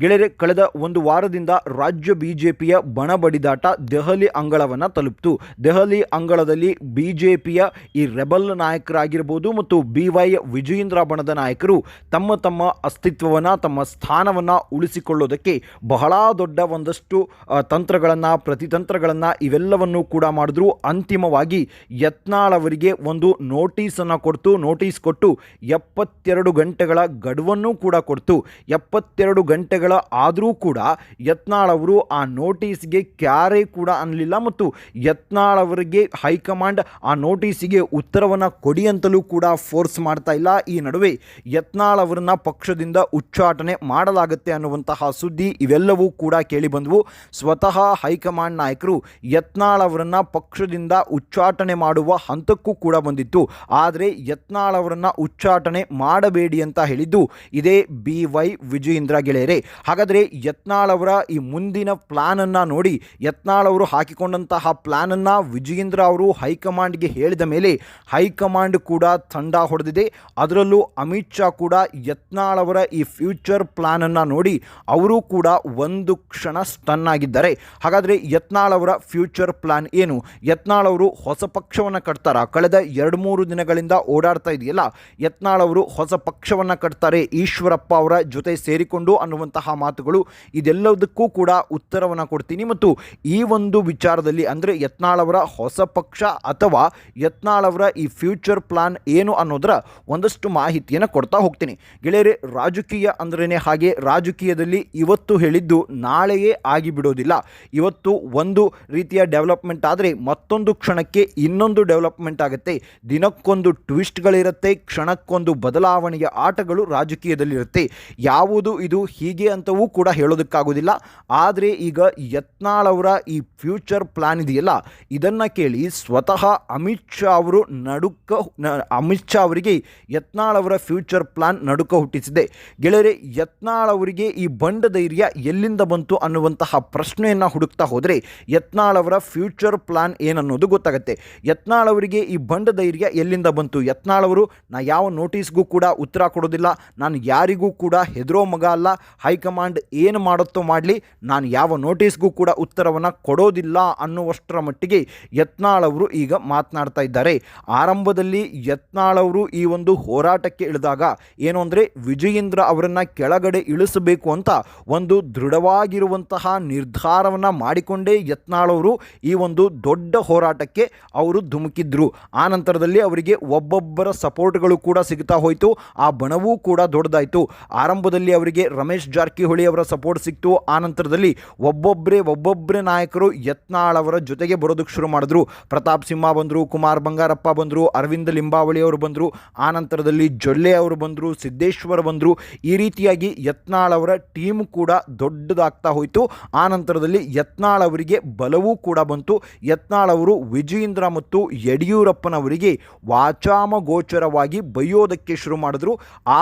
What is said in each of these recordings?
ಗೆಳೆಯರೆ, ಕಳೆದ ಒಂದು ವಾರದಿಂದ ರಾಜ್ಯ ಬಿಜೆಪಿಯ ಬಣ ಬಡಿದಾಟ ದೆಹಲಿ ಅಂಗಳವನ್ನು ತಲುಪಿತು. ದೆಹಲಿ ಅಂಗಳದಲ್ಲಿ ಬಿಜೆಪಿಯ ಈ ರೆಬಲ್ ನಾಯಕರಾಗಿರ್ಬೋದು ಮತ್ತು ಬಿ ವೈ ವಿಜಯೇಂದ್ರ ಬಣದ ನಾಯಕರು ತಮ್ಮ ತಮ್ಮ ಅಸ್ತಿತ್ವವನ್ನು, ತಮ್ಮ ಸ್ಥಾನವನ್ನು ಉಳಿಸಿಕೊಳ್ಳೋದಕ್ಕೆ ಬಹಳ ದೊಡ್ಡ ಒಂದಷ್ಟು ತಂತ್ರಗಳನ್ನು, ಪ್ರತಿತಂತ್ರಗಳನ್ನು ಇವೆಲ್ಲವನ್ನು ಕೂಡ ಮಾಡಿದ್ರು. ಅಂತಿಮವಾಗಿ ಯತ್ನಾಳ್ ಅವರಿಗೆ ಒಂದು ನೋಟಿಸನ್ನು ಕೊಡ್ತು. ನೋಟಿಸ್ ಕೊಟ್ಟು ಎಪ್ಪತ್ತೆರಡು ಗಂಟೆಗಳ ಗಡುವನ್ನು ಕೂಡ ಕೊಡ್ತು. ಎಪ್ಪತ್ತೆರಡು ಗಂಟೆಗಳ ಆದರೂ ಕೂಡ ಯತ್ನಾಳ್ ಅವರು ಆ ನೋಟಿಸ್ಗೆ ಕ್ಯಾರೆ ಕೂಡ ಅನ್ನಲಿಲ್ಲ ಮತ್ತು ಯತ್ನಾಳ್ ಅವರಿಗೆ ಹೈಕಮಾಂಡ್ ಆ ನೋಟಿಸ್ಗೆ ಉತ್ತರವನ್ನು ಕೊಡಿ ಅಂತಲೂ ಕೂಡ ಫೋರ್ಸ್ ಮಾಡ್ತಾ ಇಲ್ಲ. ಈ ನಡುವೆ ಯತ್ನಾಳ್ ಅವರನ್ನ ಪಕ್ಷದಿಂದ ಉಚ್ಚಾಟನೆ ಮಾಡಲಾಗುತ್ತೆ ಅನ್ನುವಂತಹ ಸುದ್ದಿ ಇವೆಲ್ಲವೂ ಕೂಡ ಕೇಳಿಬಂದವು ಸ್ವತಃ ಹೈಕಮಾಂಡ್ ನಾಯಕರು ಯತ್ನಾಳ್ ಅವರನ್ನು ಪಕ್ಷದಿಂದ ಉಚ್ಚಾಟನೆ ಮಾಡುವ ಹಂತಕ್ಕೂ ಕೂಡ ಬಂದಿತ್ತು. ಆದರೆ ಯತ್ನಾಳ್ ಅವರನ್ನು ಉಚ್ಚಾಟನೆ ಮಾಡಬೇಡಿ ಅಂತ ಹೇಳಿದ್ದು ಇದೇ ಬಿ ವೈ ವಿಜಯೇಂದ್ರ ಗೆಳೆಯರೆ. ಹಾಗಾದರೆ ಯತ್ನಾಳ್ ಅವರ ಈ ಮುಂದಿನ ಪ್ಲಾನನ್ನು ನೋಡಿ ಯತ್ನಾಳ್ ಅವರು ಹಾಕಿಕೊಂಡಂತಹ ಪ್ಲಾನನ್ನು ವಿಜಯೇಂದ್ರ ಅವರು ಹೈಕಮಾಂಡ್ಗೆ ಹೇಳಿದ ಮೇಲೆ ಹೈಕಮಾಂಡ್ ಕೂಡ ತಂಡ ಹೊಡೆದಿದೆ. ಅದರಲ್ಲೂ ಅಮಿತ್ ಶಾ ಕೂಡ ಯತ್ನಾಳ್ ಅವರ ಈ ಫ್ಯೂಚರ್ ಪ್ಲಾನನ್ನು ನೋಡಿ ಅವರು ಕೂಡ ಒಂದು ಕ್ಷಣ ಸ್ಟನ್ ಆಗಿದ್ದಾರೆ. ಹಾಗಾದರೆ ಯತ್ನಾಳ್ ಅವರ ಫ್ಯೂಚರ್ ಪ್ಲಾನ್ ಏನು? ಯತ್ನಾಳ್ ಅವರು ಹೊಸ ಪಕ್ಷವನ್ನು ಕಟ್ತಾರ? ಕಳೆದ ಎರಡು ಮೂರು ದಿನಗಳಿಂದ ಓಡಾಡ್ತಾ ಇದೆಯಲ್ಲ, ಯತ್ನಾಳ್ ಅವರು ಹೊಸ ಪಕ್ಷವನ್ನು ಕಟ್ತಾರೆ ಈಶ್ವರಪ್ಪ ಅವರ ಜೊತೆ ಸೇರಿಕೊಂಡು ಅನ್ನುವಂತಹ ಮಾತುಗಳು ಇದೆಲ್ಲದಕ್ಕೂ ಕೂಡ ಉತ್ತರವನ್ನು ಕೊಡ್ತೀನಿ. ಮತ್ತು ಈ ಒಂದು ವಿಚಾರದಲ್ಲಿ ಅಂದರೆ ಯತ್ನಾಳವರ ಹೊಸ ಪಕ್ಷ ಅಥವಾ ಯತ್ನಾಳವರ ಈ ಫ್ಯೂಚರ್ ಪ್ಲಾನ್ ಏನು ಅನ್ನೋದರ ಒಂದಷ್ಟು ಮಾಹಿತಿಯನ್ನು ಕೊಡ್ತಾ ಹೋಗ್ತೀನಿ. ಗೆಳೆಯರೆ, ರಾಜಕೀಯ ಅಂದ್ರೇ ಹಾಗೆ, ರಾಜಕೀಯದಲ್ಲಿ ಇವತ್ತು ಹೇಳಿದ್ದು ನಾಳೆಯೇ ಆಗಿಬಿಡೋದಿಲ್ಲ. ಇವತ್ತು ಒಂದು ರೀತಿಯ ಡೆವಲಪ್ಮೆಂಟ್ ಆದರೆ ಮತ್ತೊಂದು ಕ್ಷಣಕ್ಕೆ ಇನ್ನೊಂದು ಡೆವಲಪ್ಮೆಂಟ್ ಆಗುತ್ತೆ. ದಿನಕ್ಕೊಂದು ಟ್ವಿಸ್ಟ್ಗಳಿರುತ್ತೆ, ಕ್ಷಣಕ್ಕೊಂದು ಬದಲಾವಣೆಯ ಆಟಗಳು ರಾಜಕೀಯದಲ್ಲಿರುತ್ತೆ. ಯಾವುದು ಇದು, ಹೀಗೆ ಅಂತವೂ ಕೂಡ ಹೇಳೋದಕ್ಕಾಗೋದಿಲ್ಲ. ಆದರೆ ಈಗ ಯತ್ನಾಳ್ ಅವರ ಈ ಫ್ಯೂಚರ್ ಪ್ಲ್ಯಾನ್ ಇದೆಯಲ್ಲ, ಇದನ್ನು ಕೇಳಿ ಸ್ವತಃ ಅಮಿತ್ ಶಾ ಅವರು ನಡುಕ ಅಮಿತ್ ಶಾ ಅವರಿಗೆ ಯತ್ನಾಳ್ ಅವರ ಫ್ಯೂಚರ್ ಪ್ಲಾನ್ ನಡುಕ ಹುಟ್ಟಿಸಿದೆ. ಗೆಳೆಯರೆ, ಯತ್ನಾಳ್ ಅವರಿಗೆ ಈ ಬಂಡ ಧೈರ್ಯ ಎಲ್ಲಿಂದ ಬಂತು ಅನ್ನುವಂತಹ ಪ್ರಶ್ನೆಯನ್ನು ಹುಡುಕ್ತಾ ಹೋದರೆ ಯತ್ನಾಳ್ ಅವರ ಫ್ಯೂಚರ್ ಪ್ಲಾನ್ ಏನನ್ನೋದು ಗೊತ್ತಾಗುತ್ತೆ. ಯತ್ನಾಳ್ ಅವರಿಗೆ ಈ ಬಂಡ ಧೈರ್ಯ ಎಲ್ಲಿಂದ ಬಂತು? ಯತ್ನಾಳ್ ಅವರು, ನಾ ಯಾವ ನೋಟಿಸ್ಗೂ ಕೂಡ ಉತ್ತರ ಕೊಡೋದಿಲ್ಲ. ನಾನು ಯಾರಿಗೂ ಕೂಡ ಹೆದರೋ ಮಗ ಅಲ್ಲ. ಹೈಕಮಾಂಡ್ ಏನು ಮಾಡುತ್ತೋ ಮಾಡಲಿ, ನಾನು ಯಾವ ನೋಟಿಸ್ಗೂ ಕೂಡ ಉತ್ತರವನ್ನು ಕೊಡೋದಿಲ್ಲ ಅನ್ನುವಷ್ಟರ ಮಟ್ಟಿಗೆ ಯತ್ನಾಳ್ ಅವರು ಈಗ ಮಾತನಾಡ್ತಾ ಇದ್ದಾರೆ. ಆರಂಭದಲ್ಲಿ ಯತ್ನಾಳ್ ಅವರು ಈ ಒಂದು ಹೋರಾಟಕ್ಕೆ ಇಳಿದಾಗ ಏನು ಅಂದರೆ ವಿಜಯೇಂದ್ರ ಅವರನ್ನು ಕೆಳಗಡೆ ಇಳಿಸಬೇಕು ಅಂತ ಒಂದು ದೃಢವಾಗಿರುವಂತಹ ನಿರ್ಧಾರವನ್ನು ಮಾಡಿಕೊಂಡೇ ಯತ್ನಾಳ್ ಅವರು ಈ ಒಂದು ದೊಡ್ಡ ಹೋರಾಟಕ್ಕೆ ಅವರು ಧುಮುಕಿದ್ರು. ಆ ನಂತರದಲ್ಲಿ ಅವರಿಗೆ ಒಬ್ಬೊಬ್ಬರ ಸಪೋರ್ಟ್ಗಳು ಕೂಡ ಸಿಗ್ತಾ ಹೋಯಿತು. ಆ ಬಣವೂ ಕೂಡ ದೊಡ್ಡದಾಯಿತು. ಆರಂಭದಲ್ಲಿ ಅವರಿಗೆ ರಮೇಶ್ ಜಾರಕಿಹೊಳಿ ಅವರ ಸಪೋರ್ಟ್ ಸಿಕ್ತು. ಆ ನಂತರದಲ್ಲಿ ಒಬ್ಬೊಬ್ಬರೇ ಒಬ್ಬೊಬ್ಬರೇ ನಾಯಕರು ಯತ್ನಾಳ್ ಅವರ ಜೊತೆಗೆ ಬರೋದಕ್ಕೆ ಶುರು ಮಾಡಿದ್ರು. ಪ್ರತಾಪ್ ಸಿಂಹ ಬಂದರು, ಕುಮಾರ್ ಬಂಗಾರಪ್ಪ ಬಂದರು, ಅರವಿಂದ ಲಿಂಬಾವಳಿ ಅವರು ಬಂದರು, ಆ ನಂತರದಲ್ಲಿ ಜೊಲ್ಲೆ ಅವರು ಬಂದರು, ಸಿದ್ದೇಶ್ವರ ಬಂದರು. ಈ ರೀತಿಯಾಗಿ ಯತ್ನಾಳ್ ಅವರ ಟೀಮ್ ಕೂಡ ದೊಡ್ಡದಾಗ್ತಾ ಹೋಯಿತು. ಆ ನಂತರದಲ್ಲಿ ಯತ್ನಾಳ್ ಅವರಿಗೆ ಬಲವೂ ಕೂಡ ಬಂತು. ಯತ್ನಾಳ್ ಅವರು ವಿಜಯೇಂದ್ರ ಮತ್ತು ಯಡಿಯೂರಪ್ಪನವರಿಗೆ ವಾಚಾಮಗೋಚರವಾಗಿ ಬೈಯೋದಕ್ಕೆ ಶುರು ಮಾಡಿದ್ರು.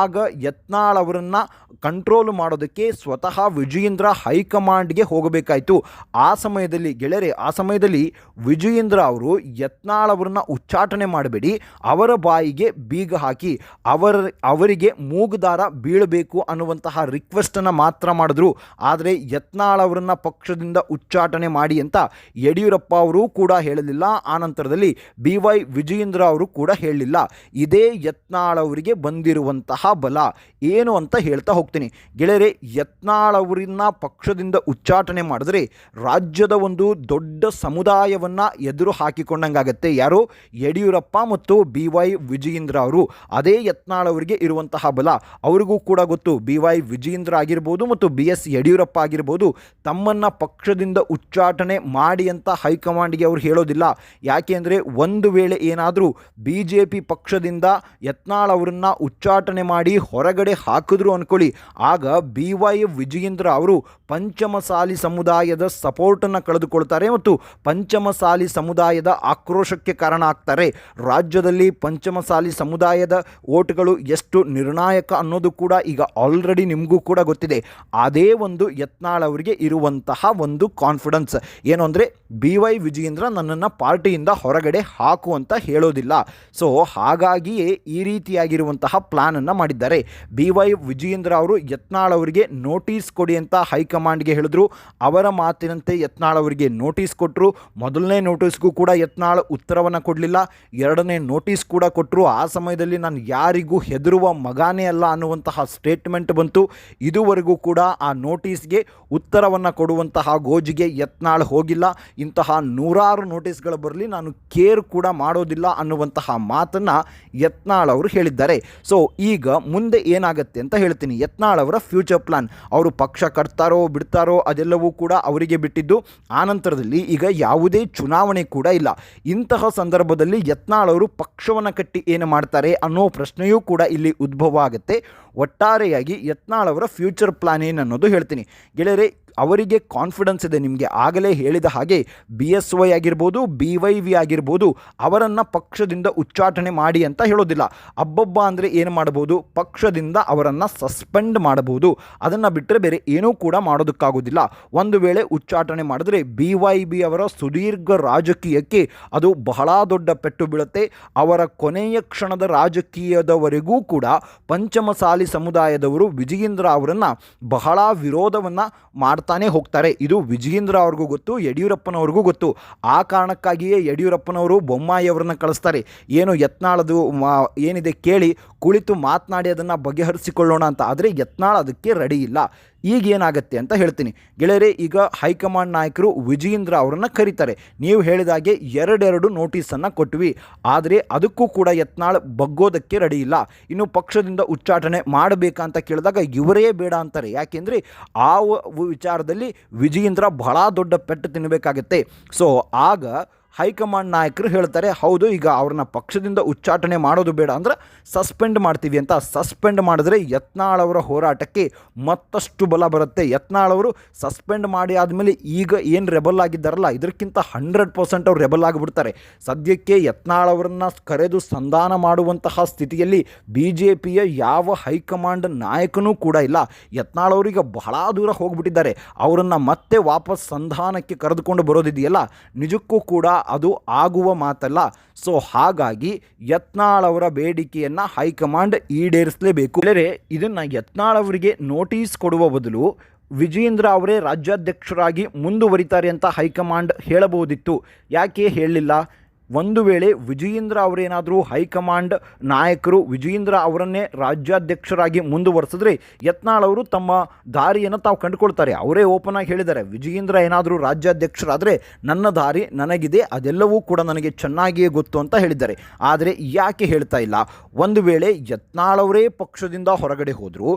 ಆಗ ಯತ್ನಾಳ್ ಅವರನ್ನು ಕಂಟ್ರೋಲ್ ಮಾಡೋದಕ್ಕೆ ಸ್ವತಃ ವಿಜಯೇಂದ್ರ ಹೈಕಮಾಂಡ್ಗೆ ಹೋಗಬೇಕಾಯಿತು. ಆ ಸಮಯದಲ್ಲಿ, ಗೆಳೆಯರೆ, ಆ ಸಮಯದಲ್ಲಿ ವಿಜಯೇಂದ್ರ ಅವರು ಯತ್ನಾಳ್ ಅವರನ್ನು ಉಚ್ಚಾಟನೆ ಮಾಡಬೇಡಿ. ಅವರ ಬಾಯಿಗೆ ಬೀಗ ಹಾಕಿ, ಅವರ, ಅವರಿಗೆ ಮೂಗುದಾರ ಬೀಳಬೇಕು ಅನ್ನುವಂತಹ ರಿಕ್ವೆಸ್ಟನ್ನು ಮಾತ್ರ ಮಾಡಿದ್ರು. ಆದರೆ ಯತ್ನಾಳ್ ಅವರನ್ನು ಪಕ್ಷದಿಂದ ಉಚ್ಚಾಟನೆ ಮಾಡಿ ಅಂತ ಯಡಿಯೂರಪ್ಪ ಅವರು ಕೂಡ ಹೇಳಲಿಲ್ಲ. ಆ ನಂತರದಲ್ಲಿ ಬಿ ವೈ ವಿಜಯೇಂದ್ರ ಅವರು ಕೂಡ ಹೇಳಲಿಲ್ಲ. ಇದೇ ಯತ್ನಾಳ್ ಅವರಿಗೆ ಬಂದಿರುವಂತಹ ಬಲ. ಏನು ಅಂತ ಹೇಳ್ತಾ ಹೋಗ್ತೀನಿ. ಗೆಳೆಯರೆ ಯತ್ನಾಳ್ ಅವರನ್ನ ಪಕ್ಷದಿಂದ ಉಚ್ಚಾಟನೆ ಮಾಡಿದ್ರೆ ರಾಜ್ಯದ ಒಂದು ದೊಡ್ಡ ಸಮುದಾಯವನ್ನು ಎದುರು ಹಾಕಿಕೊಂಡಂಗಾಗತ್ತೆ. ಯಾರು? ಯಡಿಯೂರಪ್ಪ ಮತ್ತು ಬಿ ವೈ ವಿಜಯೇಂದ್ರ ಅವರು. ಅದೇ ಯತ್ನಾಳ್ ಅವರಿಗೆ ಇರುವಂತಹ ಬಲ. ಅವರಿಗೂ ಕೂಡ ಗೊತ್ತು. ಬಿ ವೈ ವಿಜಯೇಂದ್ರ ಆಗಿರ್ಬೋದು ಮತ್ತು ಬಿ ಎಸ್ ಯಡಿಯೂರಪ್ಪ ಆಗಿರ್ಬೋದು ತಮ್ಮನ್ನು ಪಕ್ಷದಿಂದ ಉಚ್ಚಾಟನೆ ಮಾಡಿ ಅಂತ ಹೈಕಮಾಂಡ್ಗೆ ಅವರು ಹೇಳೋದಿಲ್ಲ. ಯಾಕೆ ಅಂದರೆ ಒಂದು ವೇಳೆ ಏನಾದರೂ ಬಿ ಜೆ ಪಿ ಪಕ್ಷದಿಂದ ಯತ್ನಾಳ್ ಅವರನ್ನು ಉಚ್ಚಾಟನೆ ಮಾಡಿ ಹೊರಗಡೆ ಹಾಕಿದ್ರು ಅಂದ್ಕೊಳ್ಳಿ ಆಗ ಬಿ ಬಿ ವೈ ವಿಜಯೇಂದ್ರ ಅವರು ಪಂಚಮಸಾಲಿ ಸಮುದಾಯದ ಸಪೋರ್ಟನ್ನು ಕಳೆದುಕೊಳ್ತಾರೆ ಮತ್ತು ಪಂಚಮಸಾಲಿ ಸಮುದಾಯದ ಆಕ್ರೋಶಕ್ಕೆ ಕಾರಣ ಆಗ್ತಾರೆ. ರಾಜ್ಯದಲ್ಲಿ ಪಂಚಮಸಾಲಿ ಸಮುದಾಯದ ಓಟ್ಗಳು ಎಷ್ಟು ನಿರ್ಣಾಯಕ ಅನ್ನೋದು ಕೂಡ ಈಗ ಆಲ್ರೆಡಿ ನಿಮಗೂ ಕೂಡ ಗೊತ್ತಿದೆ. ಅದೇ ಒಂದು ಯತ್ನಾಳ್ ಅವರಿಗೆ ಇರುವಂತಹ ಒಂದು ಕಾನ್ಫಿಡೆನ್ಸ್ ಏನು ಅಂದರೆ ಬಿ ವೈ ವಿಜಯೇಂದ್ರ ನನ್ನನ್ನು ಪಾರ್ಟಿಯಿಂದ ಹೊರಗಡೆ ಹಾಕು ಅಂತ ಹೇಳೋದಿಲ್ಲ. ಸೊ ಹಾಗಾಗಿಯೇ ಈ ರೀತಿಯಾಗಿರುವಂತಹ ಪ್ಲ್ಯಾನನ್ನು ಮಾಡಿದ್ದಾರೆ. ಬಿ ವೈ ವಿಜಯೇಂದ್ರ ಅವರು ಯತ್ನಾಳ್ ಅವರಿಗೆ ನೋಟಿಸ್ ಕೊಡಿ ಅಂತ ಹೈಕಮಾಂಡ್ಗೆ ಹೇಳಿದ್ರು. ಅವರ ಮಾತಿನಂತೆ ಯತ್ನಾಳ್ ಅವರಿಗೆ ನೋಟಿಸ್ ಕೊಟ್ಟರು ಮೊದಲನೇ ನೋಟಿಸ್ಗೂ ಕೂಡ ಯತ್ನಾಳ್ ಉತ್ತರವನ್ನು ಕೊಡಲಿಲ್ಲ. ಎರಡನೇ ನೋಟಿಸ್ ಕೂಡ ಕೊಟ್ಟರು ಆ ಸಮಯದಲ್ಲಿ ನಾನು ಯಾರಿಗೂ ಹೆದರುವ ಮಗಾನೇ ಅಲ್ಲ ಅನ್ನುವಂತಹ ಸ್ಟೇಟ್ಮೆಂಟ್ ಬಂತು. ಇದುವರೆಗೂ ಕೂಡ ಆ ನೋಟಿಸ್ಗೆ ಉತ್ತರವನ್ನು ಕೊಡುವಂತಹ ಗೋಜಿಗೆ ಯತ್ನಾಳ್ ಹೋಗಿಲ್ಲ. ಇಂತಹ ನೂರಾರು ನೋಟಿಸ್ಗಳು ಬರಲಿ, ನಾನು ಕೇರ್ ಕೂಡ ಮಾಡೋದಿಲ್ಲ ಅನ್ನುವಂತಹ ಮಾತನ್ನು ಯತ್ನಾಳ್ ಅವರು ಹೇಳಿದ್ದಾರೆ. ಸೊ, ಈಗ ಮುಂದೆ ಏನಾಗುತ್ತೆ ಅಂತ ಹೇಳ್ತೀನಿ. ಯತ್ನಾಳ್ ಅವರ ಫ್ಯೂಚರ್ ಪ್ಲಾನ್. ಅವರು ಪಕ್ಷ ಕಟ್ತಾರೋ ಬಿಡ್ತಾರೋ ಅದೆಲ್ಲವೂ ಕೂಡ ಅವರಿಗೆ ಬಿಟ್ಟಿದ್ದು. ಆನಂತರದಲ್ಲಿ ಈಗ ಯಾವುದೇ ಚುನಾವಣೆ ಕೂಡ ಇಲ್ಲ. ಇಂತಹ ಸಂದರ್ಭದಲ್ಲಿ ಯತ್ನಾಳ್ ಅವರು ಪಕ್ಷವನ್ನು ಕಟ್ಟಿ ಏನು ಮಾಡ್ತಾರೆ ಅನ್ನೋ ಪ್ರಶ್ನೆಯೂ ಕೂಡ ಇಲ್ಲಿ ಉದ್ಭವ ಆಗುತ್ತೆ. ಒಟ್ಟಾರೆಯಾಗಿ ಯತ್ನಾಳ್ ಅವರ ಫ್ಯೂಚರ್ ಪ್ಲಾನ್ ಏನು ಅನ್ನೋದು ಹೇಳ್ತೀನಿ. ಗೆಳೆಯರೆ ಅವರಿಗೆ ಕಾನ್ಫಿಡೆನ್ಸ್ ಇದೆ. ನಿಮಗೆ ಆಗಲೇ ಹೇಳಿದ ಹಾಗೆ ಬಿ ಎಸ್ ವೈ ಆಗಿರ್ಬೋದು ಬಿ ವೈ ವಿ ಆಗಿರ್ಬೋದು, ಅವರನ್ನು ಪಕ್ಷದಿಂದ ಉಚ್ಚಾಟನೆ ಮಾಡಿ ಅಂತ ಹೇಳೋದಿಲ್ಲ. ಅಬ್ಬಬ್ಬ ಅಂದರೆ ಏನು ಮಾಡ್ಬೋದು ಪಕ್ಷದಿಂದ ಅವರನ್ನು ಸಸ್ಪೆಂಡ್ ಮಾಡಬಹುದು. ಅದನ್ನು ಬಿಟ್ಟರೆ ಬೇರೆ ಏನೂ ಕೂಡ ಮಾಡೋದಕ್ಕಾಗೋದಿಲ್ಲ. ಒಂದು ವೇಳೆ ಉಚ್ಚಾಟನೆ ಮಾಡಿದ್ರೆ ಬಿ ವೈ ಬಿ ಅವರ ಸುದೀರ್ಘ ರಾಜಕೀಯಕ್ಕೆ ಅದು ಬಹಳ ದೊಡ್ಡ ಪೆಟ್ಟು ಬೀಳುತ್ತೆ. ಅವರ ಕೊನೆಯ ಕ್ಷಣದ ರಾಜಕೀಯದವರೆಗೂ ಕೂಡ ಪಂಚಮಸಾಲಿ ಸಮುದಾಯದವರು ವಿಜಯೇಂದ್ರ ಅವರನ್ನು ಬಹಳ ವಿರೋಧವನ್ನು ಮಾಡ್ತಾನೆ ಹೋಗ್ತಾರೆ. ಇದು ವಿಜಯೇಂದ್ರ ಅವ್ರಿಗೂ ಗೊತ್ತು, ಯಡಿಯೂರಪ್ಪನವ್ರಿಗೂ ಗೊತ್ತು. ಆ ಕಾರಣಕ್ಕಾಗಿಯೇ ಯಡಿಯೂರಪ್ಪನವರು ಬೊಮ್ಮಾಯಿ ಅವರನ್ನು ಕಳಿಸ್ತಾರೆ. ಏನು ಯತ್ನಾಳದು ಏನಿದೆ ಕೇಳಿ ಕುಳಿತು ಮಾತನಾಡಿ ಅದನ್ನು ಬಗೆಹರಿಸಿಕೊಳ್ಳೋಣ ಅಂತ ಆದರೆ ಯತ್ನಾಳ್ ಅದಕ್ಕೆ ರೆಡಿ ಇಲ್ಲ. ಈಗ ಏನಾಗುತ್ತೆ ಅಂತ ಹೇಳ್ತೀನಿ. ಗೆಳೆಯರೆ, ಈಗ ಹೈಕಮಾಂಡ್ ನಾಯಕರು ವಿಜಯೇಂದ್ರ ಅವರನ್ನು ಕರೀತಾರೆ. ನೀವು ಹೇಳಿದಾಗೆ ಎರಡೆರಡು ನೋಟಿಸನ್ನು ಕೊಟ್ವಿ. ಆದರೆ ಅದಕ್ಕೂ ಕೂಡ ಯತ್ನಾಳ್ ಬಗ್ಗೋದಕ್ಕೆ ರೆಡಿ ಇಲ್ಲ. ಇನ್ನು ಪಕ್ಷದಿಂದ ಉಚ್ಚಾಟನೆ ಮಾಡಬೇಕಂತ ಕೇಳಿದಾಗ ಇವರೇ ಬೇಡ ಅಂತಾರೆ. ಯಾಕೆಂದರೆ ಆ ವಿಚಾರದಲ್ಲಿ ವಿಜಯೇಂದ್ರ ಬಹಳ ದೊಡ್ಡ ಪೆಟ್ಟು ತಿನ್ನಬೇಕಾಗತ್ತೆ ಸೊ ಆಗ ಹೈಕಮಾಂಡ್ ನಾಯಕರು ಹೇಳ್ತಾರೆ, ಹೌದು, ಈಗ ಅವ್ರನ್ನ ಪಕ್ಷದಿಂದ ಉಚ್ಚಾಟನೆ ಮಾಡೋದು ಬೇಡ ಅಂದ್ರೆ ಸಸ್ಪೆಂಡ್ ಮಾಡ್ತೀವಿ ಅಂತ. ಸಸ್ಪೆಂಡ್ ಮಾಡಿದ್ರೆ ಯತ್ನಾಳ್ ಅವರ ಹೋರಾಟಕ್ಕೆ ಮತ್ತಷ್ಟು ಬಲ ಬರುತ್ತೆ. ಯತ್ನಾಳ್ ಅವರು ಸಸ್ಪೆಂಡ್ ಮಾಡಿ ಆದಮೇಲೆ ಈಗ ಏನು ರೆಬಲ್ ಆಗಿದ್ದಾರಲ್ಲ ಇದಕ್ಕಿಂತ ಹಂಡ್ರೆಡ್ ಪರ್ಸೆಂಟ್ ಅವ್ರು ರೆಬಲ್ ಆಗಿಬಿಡ್ತಾರೆ. ಸದ್ಯಕ್ಕೆ ಯತ್ನಾಳ್ ಅವರನ್ನು ಕರೆದು ಸಂಧಾನ ಮಾಡುವಂತಹ ಸ್ಥಿತಿಯಲ್ಲಿ ಬಿ ಜೆ ಪಿಯ ಯಾವ ಹೈಕಮಾಂಡ್ ನಾಯಕನೂ ಕೂಡ ಇಲ್ಲ. ಯತ್ನಾಳ್ ಅವರಿಗೆ ಬಹಳ ದೂರ ಹೋಗ್ಬಿಟ್ಟಿದ್ದಾರೆ. ಅವರನ್ನು ಮತ್ತೆ ವಾಪಸ್ ಸಂಧಾನಕ್ಕೆ ಕರೆದುಕೊಂಡು ಬರೋದಿದೆಯಲ್ಲ? ನಿಜಕ್ಕೂ ಕೂಡ ಅದು ಆಗುವ ಮಾತಲ್ಲ. ಸೊ ಹಾಗಾಗಿ ಯತ್ನಾಳ್ ಅವರ ಬೇಡಿಕೆಯನ್ನು ಹೈಕಮಾಂಡ್ ಈಡೇರಿಸಲೇಬೇಕು. ಇಲ್ಲರೆ ಇದನ್ನು ಯತ್ನಾಳ್ ಅವರಿಗೆ ನೋಟಿಸ್ ಕೊಡುವ ಬದಲು ವಿಜೇಂದ್ರ ಅವರೇ ರಾಜ್ಯಾಧ್ಯಕ್ಷರಾಗಿ ಮುಂದುವರಿತಾರೆ ಅಂತ ಹೈಕಮಾಂಡ್ ಹೇಳಬಹುದಿತ್ತು. ಯಾಕೆ ಹೇಳಲಿಲ್ಲ? ಒಂದು ವೇಳೆ ವಿಜಯೇಂದ್ರ ಅವರೇನಾದರೂ ಹೈಕಮಾಂಡ್ ನಾಯಕರು ವಿಜಯೇಂದ್ರ ಅವರನ್ನೇ ರಾಜ್ಯಾಧ್ಯಕ್ಷರಾಗಿ ಮುಂದುವರೆಸಿದ್ರೆ ಯತ್ನಾಳ್ ಅವರು ತಮ್ಮ ದಾರಿಯನ್ನು ತಾವು ಕಂಡುಕೊಳ್ತಾರೆ. ಅವರೇ ಓಪನ್ ಆಗಿ ಹೇಳಿದ್ದಾರೆ, ವಿಜಯೇಂದ್ರ ಏನಾದರೂ ರಾಜ್ಯಾಧ್ಯಕ್ಷರಾದರೆ ನನ್ನ ದಾರಿ ನನಗಿದೆ, ಅದೆಲ್ಲವೂ ಕೂಡ ನನಗೆ ಚೆನ್ನಾಗಿಯೇ ಗೊತ್ತು ಅಂತ ಹೇಳಿದ್ದಾರೆ. ಆದರೆ ಯಾಕೆ ಹೇಳ್ತಾ ಇಲ್ಲ? ಒಂದು ವೇಳೆ ಯತ್ನಾಳ್ ಅವರೇ ಪಕ್ಷದಿಂದ ಹೊರಗಡೆ ಹೋದರು,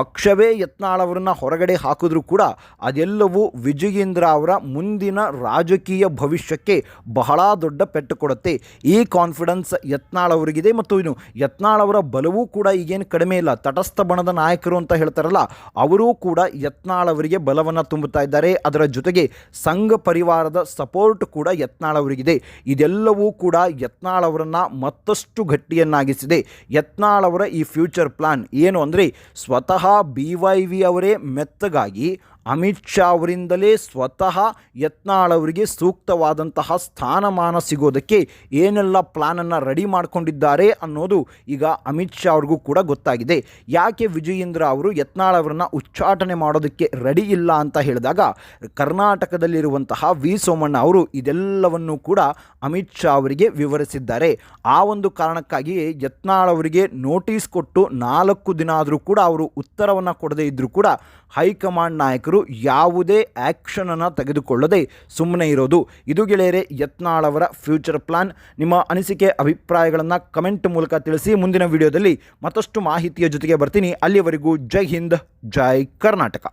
ಪಕ್ಷವೇ ಯತ್ನಾಳ್ ಅವರನ್ನು ಹೊರಗಡೆ ಹಾಕಿದ್ರು ಕೂಡ ಅದೆಲ್ಲವೂ ವಿಜಯೇಂದ್ರ ಅವರ ಮುಂದಿನ ರಾಜಕೀಯ ಭವಿಷ್ಯಕ್ಕೆ ಬಹಳ ದೊಡ್ಡ ಪೆಟ್ಟು ಕೊಡುತ್ತೆ. ಈ ಕಾನ್ಫಿಡೆನ್ಸ್ ಯತ್ನಾಳ್ ಅವರಿಗಿದೆ ಮತ್ತು ಇನ್ನು ಯತ್ನಾಳ್ ಅವರ ಬಲವೂ ಕೂಡ ಈಗೇನು ಕಡಿಮೆ ಇಲ್ಲ. ತಟಸ್ಥ ಬಣದ ನಾಯಕರು ಅಂತ ಹೇಳ್ತಾರಲ್ಲ, ಅವರೂ ಕೂಡ ಯತ್ನಾಳ್ ಅವರಿಗೆ ಬಲವನ್ನು ತುಂಬುತ್ತಾ ಇದ್ದಾರೆ. ಅದರ ಜೊತೆಗೆ ಸಂಘ ಪರಿವಾರದ ಸಪೋರ್ಟ್ ಕೂಡ ಯತ್ನಾಳ್ ಅವರಿಗಿದೆ. ಇದೆಲ್ಲವೂ ಕೂಡ ಯತ್ನಾಳ್ ಅವರನ್ನು ಮತ್ತಷ್ಟು ಗಟ್ಟಿಯನ್ನಾಗಿಸಿದೆ. ಯತ್ನಾಳ್ ಅವರ ಈ ಫ್ಯೂಚರ್ ಪ್ಲಾನ್ ಏನು ಅಂದರೆ ಸ್ವತಃ ಬಿ ವೈ ವಿ ಅವರೇ ಮೆತ್ತಗಾಗಿ ಅಮಿತ್ ಶಾ ಅವರಿಂದಲೇ ಸ್ವತಃ ಯತ್ನಾಳ್ ಅವರಿಗೆ ಸೂಕ್ತವಾದಂತಹ ಸ್ಥಾನಮಾನ ಸಿಗೋದಕ್ಕೆ ಏನೆಲ್ಲ ಪ್ಲಾನನ್ನು ರೆಡಿ ಮಾಡಿಕೊಂಡಿದ್ದಾರೆ ಅನ್ನೋದು ಈಗ ಅಮಿತ್ ಶಾ ಅವ್ರಿಗೂ ಕೂಡ ಗೊತ್ತಾಗಿದೆ. ಯಾಕೆ ವಿಜಯೇಂದ್ರ ಅವರು ಯತ್ನಾಳ್ ಅವರನ್ನು ಉಚ್ಚಾಟನೆ ಮಾಡೋದಕ್ಕೆ ರೆಡಿ ಇಲ್ಲ ಅಂತ ಹೇಳಿದಾಗ ಕರ್ನಾಟಕದಲ್ಲಿರುವಂತಹ ವಿ ಸೋಮಣ್ಣ ಅವರು ಇದೆಲ್ಲವನ್ನು ಕೂಡ ಅಮಿತ್ ಶಾ ಅವರಿಗೆ ವಿವರಿಸಿದ್ದಾರೆ. ಆ ಒಂದು ಕಾರಣಕ್ಕಾಗಿ ಯತ್ನಾಳ್ ಅವರಿಗೆ ನೋಟಿಸ್ ಕೊಟ್ಟು ನಾಲ್ಕು ದಿನ ಆದರೂ ಕೂಡ ಅವರು ಉತ್ತರವನ್ನು ಕೊಡದೇ ಇದ್ದರೂ ಕೂಡ ಹೈಕಮಾಂಡ್ ನಾಯಕರು ಯಾವುದೇ ಆ್ಯಕ್ಷನನ್ನು ತೆಗೆದುಕೊಳ್ಳದೆ ಸುಮ್ಮನೆ ಇರೋದು. ಇದು ಗೆಳೆಯರೆ ಯತ್ನಾಳವರ ಫ್ಯೂಚರ್ ಪ್ಲಾನ್ ನಿಮ್ಮ ಅನಿಸಿಕೆ, ಅಭಿಪ್ರಾಯಗಳನ್ನು ಕಮೆಂಟ್ ಮೂಲಕ ತಿಳಿಸಿ. ಮುಂದಿನ ವಿಡಿಯೋದಲ್ಲಿ ಮತ್ತಷ್ಟು ಮಾಹಿತಿಯ ಜೊತೆಗೆ ಬರ್ತೀನಿ. ಅಲ್ಲಿಯವರೆಗೂ ಜೈ ಹಿಂದ್, ಜೈ ಕರ್ನಾಟಕ.